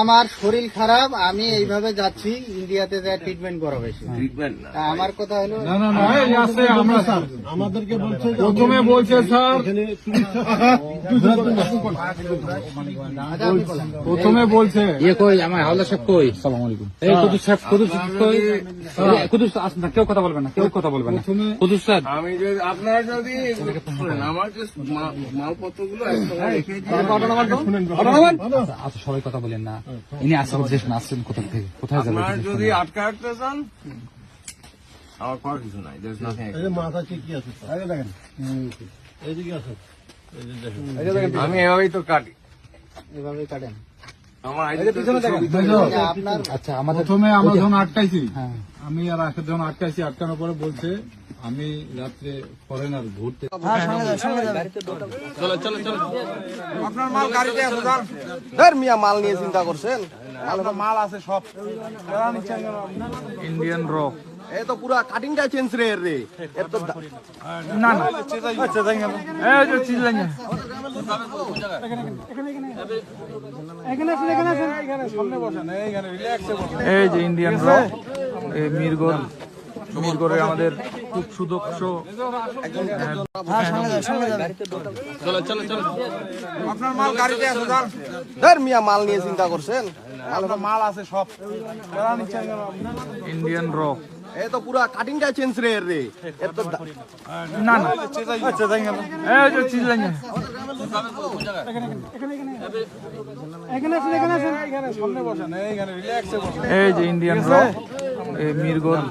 আমার শরীর খারাপ আমি এইভাবে যাচ্ছি ইন্ডিয়াতে যা ট্রিটমেন্ট করা হয়েছে। আমার কথা হলো না না না এই আছে আমরা স্যার প্রথমে বলছে স্যার আচ্ছা। প্রথমে বলছে ইয়ে কই আমার হাওলার সাহেব কই? সালাম আলাইকুম এই কুদুস সাহেব কুদুস কই কুদুস আসেন না কেউ কথা বলবে না কেউ কথা বলবে না। কুদুস সাহেব। আমি যদি আপনার যদি আমার যে মালপত্রগুলো একসঙ্গে রেখে দিয়ে আচ্ছা সবাই কথা বলেন না। ইনি আসেন যে আসছেন কোথা থেকে কোথায় যাবেন যদি আটকা চান আমার করার কিছু নাই. আমি এভাবেই তো কাটি। কাটেন। আচ্ছা প্রথমে আমরা যখন আটকাইছি হ্যাঁ। আমি আর আজকে যখন আটকাইছি আটকানোর পরে বলছে আমি রাত্রে ফরেনার ঘুরতে ধর মিয়া মাল নিয়ে চিন্তা করছেন। মাল আছে সব। ইন্ডিয়ান র এ তো পুরা কাটিংটা চেঞ্জ রে না না। আচ্ছা এই যে এই ইন্ডিয়ান এই মিরগর মিরগরের আমাদের খুব সুদক্ষ। ধর মিয়া মাল নিয়ে চিন্তা করছেন। মাল আছে সব। ইন্ডিয়ান র এ তো পুরা কাটিংটা চেঞ্জ রে রে। এর তো না না। আচ্ছা এই যে এই যে ইন্ডিয়ান র এই মিরগর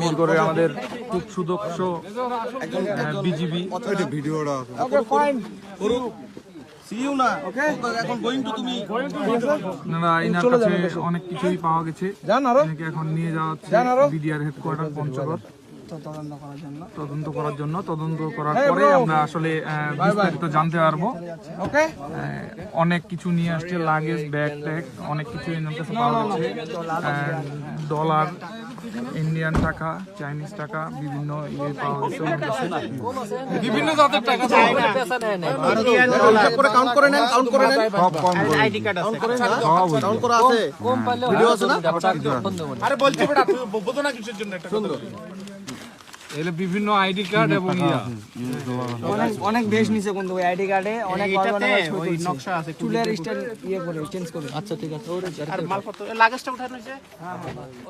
মিরগরের আমাদের খুব সুদক্ষ বিজিবি। See you না। ওকে এখন তুমি আপনারা কাছে অনেক কিছুই পাওয়া গেছে। এখন নিয়ে যাওয়া হচ্ছে বিডিআর হেডকোয়ার্টার পঞ্চগড়। তদন্ত করার জন্য। তদন্ত করার পরে আমরা আসলে বিস্তারিত জানতে পারব। অনেক কিছু নিয়ে আসছে লাগেজ ব্যাগ ট্যাগ অনেক কিছু এনার কাছে পাওয়া গেছে। ডলার ইন্ডিয়ান টাকা চাইনিজ টাকা বিভিন্ন ইয়ে পাওয়া গেছে। বিভিন্ন জাতের টাকা করে কাউন্ট করে নেন। কাউন্ট করে নেন। সব কম করে কাউন্ট করে নেন। সব ওই যে। কাউন্ট করা আছে ভিডিও আছে না? এগুলো বিভিন্ন আইডি কার্ড এবং ইয়া। অনেক অনেক বেশ নিছে কিন্তু ওই আইডি কার্ডে অনেক ওই নকশা আছে চুলের স্টাইল ইয়ে করে চেঞ্জ করে। আচ্ছা ঠিক আছে।